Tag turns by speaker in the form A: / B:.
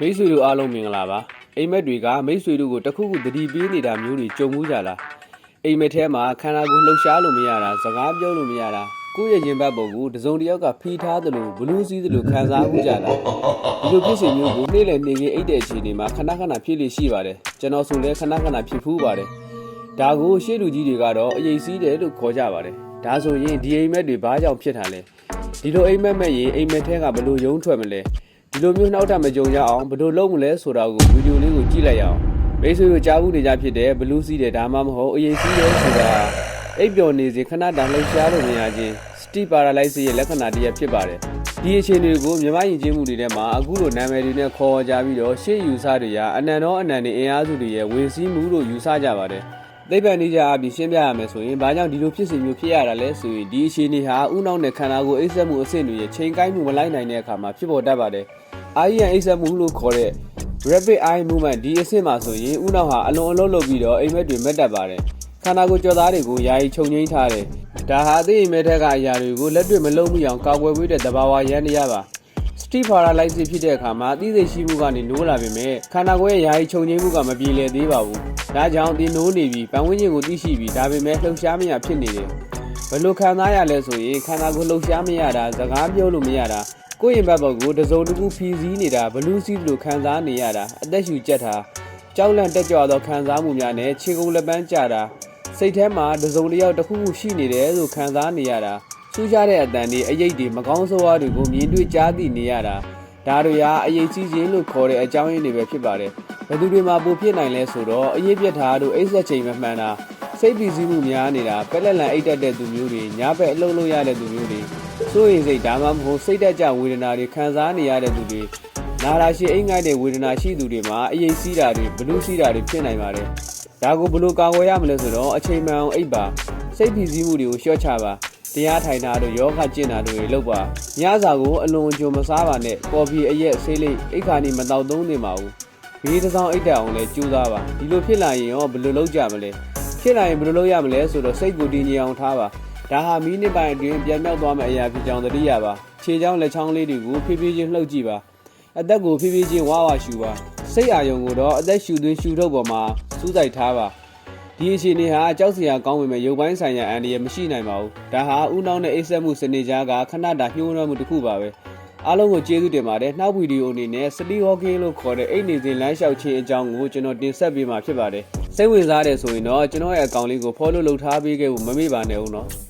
A: မိတ်ဆွေတို့အားလုံးမင်္ဂလာပါအိမ်မက်တွေကမိတ်ဆွေတို့ကိုတခုခုတတိပေးနေတာမျိုးတွေကြုံမှုကြလားအိမ်မက်ထဲမှာခန္ဓာကိုယ်လှုပ်ရှားလို့မရတာစကားပြောလို့မရတာကိုယ့်ရဲ့ရင်ဘတ်ပုံကိုတစုံတစ်ယောက်ကဖိထားသလိုဘလူးစည်းသလိုခံစားမှုကြလားဒီလိုဖြစ်စဉ်မျိုးကိုနေ့လည်နေခင်းအိတ်တဲ့အခြေအနေမှာခဏခဏဖြစ်လိရှိပါတယ်ကျွန်တော်ဆိုလည်းခဏခဏဖြစ်ဖူးပါတယ်ဒါကိုရှေ့လူကြီးတွေကတော့အရေးစည်းတယ်လို့ခေါ်ကြပါတယ်ဒါဆိုရင်ဒီအိမ်မက်တွေဘာကြောင့်ဖြစ်တာလဲဒီလိုအိမ်မက်မဲ့ရင်အိမ်မက်ထဲကဘလို့ယုံထွက်မလဲ ဒီလိုမျိုးနောက်ထပ်မကြုံရအောင်ဘယ်လိုလုပ်မလဲဆိုတာကိုဗီဒီယိုလေးကိုကြည့်လိုက်ရအောင်မိတ်ဆွေတို့ကြားဘူးနေကြဖြစ်တဲ့ဘလူးစီးတဲ့ဒါမှမဟုတ်အရေးစီးတဲ့ဆိုတာအိပ်ပျော်နေစဉ်ခဏတန်လှုပ်ရှားလို့မရခြင်းစတီပါရာလိုက်စ်ရဲ့လက္ခဏာတစ်ရပ်ဖြစ်ပါတယ်ဒီအခြေအနေကိုမြန်မာယဉ်ကျေးမှုတွေထဲမှာအခုလိုနာမည်တွေနဲ့ခေါ်ကြပြီးတော့ရှေ့ယူဆတွေရာအနန္တောအနန္တအင်အားစုတွေရဲ့ဝင်စည်းမှုလို့ယူဆကြပါတယ် သိပ္ပံနည်းကြအပြင်ရှင်းပြရမယ်ဆိုရင်ဘာကြောင့်ဒီလိုဖြစ်စဉ်မျိုးဖြစ်ရတာလဲဆိုရင်ဒီအခြေအနေဟာဥနောက်နဲ့ခန္ဓာကိုယ်အိပ်စက်မှုအဆင့်တွေရဲ့ချိန်ကိုင်းမှုမလိုက်နိုင်တဲ့အခါမှာဖြစ်ပေါ်တတ်ပါတယ် IEN အိပ်စက်မှုလို့ခေါ်တဲ့ rapid eye movement ဒီအဆင့်မှာဆိုရင်ဥနောက်ဟာအလွန်အလုံးလုပ်ပြီးတော့အိမ်မက်တွေမက်တက်ပါတယ်ခန္ဓာကိုယ်ကြော်သားတွေကိုယာယီခြုံငိမ့်ထားတယ်ဒါဟာအသိအိမ်မက်ထက်ကအရာတွေကိုလက်တွေ့မလုံးမိအောင်ကာကွယ်ပေးတဲ့သဘာဝရန်တရားပါ စတီဖာရာလိုက်စစ်ဖြစ်တဲ့အခါမှာအသိစိတ်ရှိမှုကနေနိုးလာပေမဲ့ခန္ဓာကိုယ်ရဲ့ယာယီခြုံငိမ့်မှုကမပြေလည်သေးပါဘူးဒါကြောင့်ဒီနိုးနေပြီးပန်ဝန်းကျင်ကိုသိရှိပြီးဒါပေမဲ့လှုပ်ရှားမရဖြစ်နေတယ်ဘယ်လိုခံစားရလဲဆိုရင်ခန္ဓာကိုယ်လှုပ်ရှားမရတာစကားပြောလို့မရတာကိုယ့်ရင်ဘတ်ဘက်ကိုတစုံတစ်ခုဖီစည်းနေတာဘလူးစီးလို့ခံစားနေရတာအသက်ရှူကျက်တာကြောက်လန့်တက်ကြွသောခံစားမှုများနဲ့ခြေကုန်လက်ပန်းကျတာစိတ်ထဲမှာတစုံတစ်ယောက်တစ်ခုခုရှိနေတယ်လို့ခံစားနေရတာ စူးကြတဲ့အတန်တွေအရေးတွေမကောင်းဆိုးဝါးတွေကိုမြင်တွေ့ကြားသိနေရတာဒါတွေဟာအရေးကြီးခြင်းလို့ခေါ်တဲ့အကြောင်းရင်းတွေပဲဖြစ်ပါတယ်ဘယ်သူတွေမှာပိုဖြစ်နိုင်လဲဆိုတော့အရေးပြတ်တာတို့အိတ်ဆက်ချိန်မမှန်တာစိတ်ပီစည်းမှုများနေတာပက်လက်လန်အိတ်တက်တဲ့သူမျိုးတွေညာဘက်အလုံးလုံးရတဲ့သူမျိုးတွေစိုးရိမ်စိတ်ဒါမှမဟုတ်စိတ်တက်ကြဝေဒနာတွေခံစားနေရတဲ့သူတွေနာရာရှိအိမ်ငိုက်တဲ့ဝေဒနာရှိသူတွေမှာအရေးစီးတာတွေဘလူးစီးတာတွေဖြစ်နိုင်ပါတယ်ဒါကိုဘယ်လိုကာကွယ်ရမလဲဆိုတော့အချိန်မှန်အောင်အိပ်ပါစိတ်ပီစည်းမှုတွေကိုလျှော့ချပါ တရားထိုင်တာတို့ယောဂကျင့်တာတို့တွေလုပ်ပါညစာကိုအလွန်ကြုံမစားပါနဲ့ကော်ဖီအရက်ဆေးလိပ်အိတ်ခါနေမတော့သုံးနေပါဘူးမီးတစ်စောင်းအိတ်တက်အောင်လဲကြိုးစားပါဒီလိုဖြစ်လာရင်ရောဘယ်လိုလုပ်ကြမလဲဖြစ်လာရင်ဘယ်လိုလုပ်ရမလဲဆိုတော့စိတ်ကိုတည်ငြိမ်အောင်ထားပါဒါဟာမိနစ်ပိုင်းအတွင်းပြန်မြောက်သွားမယ့်အရာဖြစ်ကြောင်းသတိရပါခြေချောင်းလက်ချောင်းလေးတွေကိုဖြည်းဖြည်းချင်းလှုပ်ကြည့်ပါအသက်ကိုဖြည်းဖြည်းချင်းဝါဝါရှူပါစိတ်အာရုံကိုတော့အသက်ရှူသွင်းရှူထုတ်ပေါ်မှာစူးစိုက်ထားပါ ဒီအခြေအနေဟာကြောက်စရာကောင်းပေမဲ့ရုပ်ပိုင်းဆိုင်ရာအန္တရာယ်မရှိနိုင်ပါဘူးဒါဟာဥနောက်နဲ့အိပ်စက်မှုစနေကြားကခဏတာညှိုးနှွမ်းမှုတစ်ခုပါပဲအားလုံးကိုကျေးဇူးတင်ပါတယ်နောက်ဗီဒီယိုအနေနဲ့စတီဟောကင်းလို့ခေါ်တဲ့အိတ်နေစဉ်လမ်းလျှောက်ခြင်းအကြောင်းကိုကျွန်တော်တင်ဆက်ပေးမှာဖြစ်ပါတယ်စိတ်ဝင်စားတယ်ဆိုရင်တော့ကျွန်တော်ရဲ့အကောင့်လေးကို follow လုပ်ထားပေးခဲ့ဖို့မမေ့ပါနဲ့ဦးနော်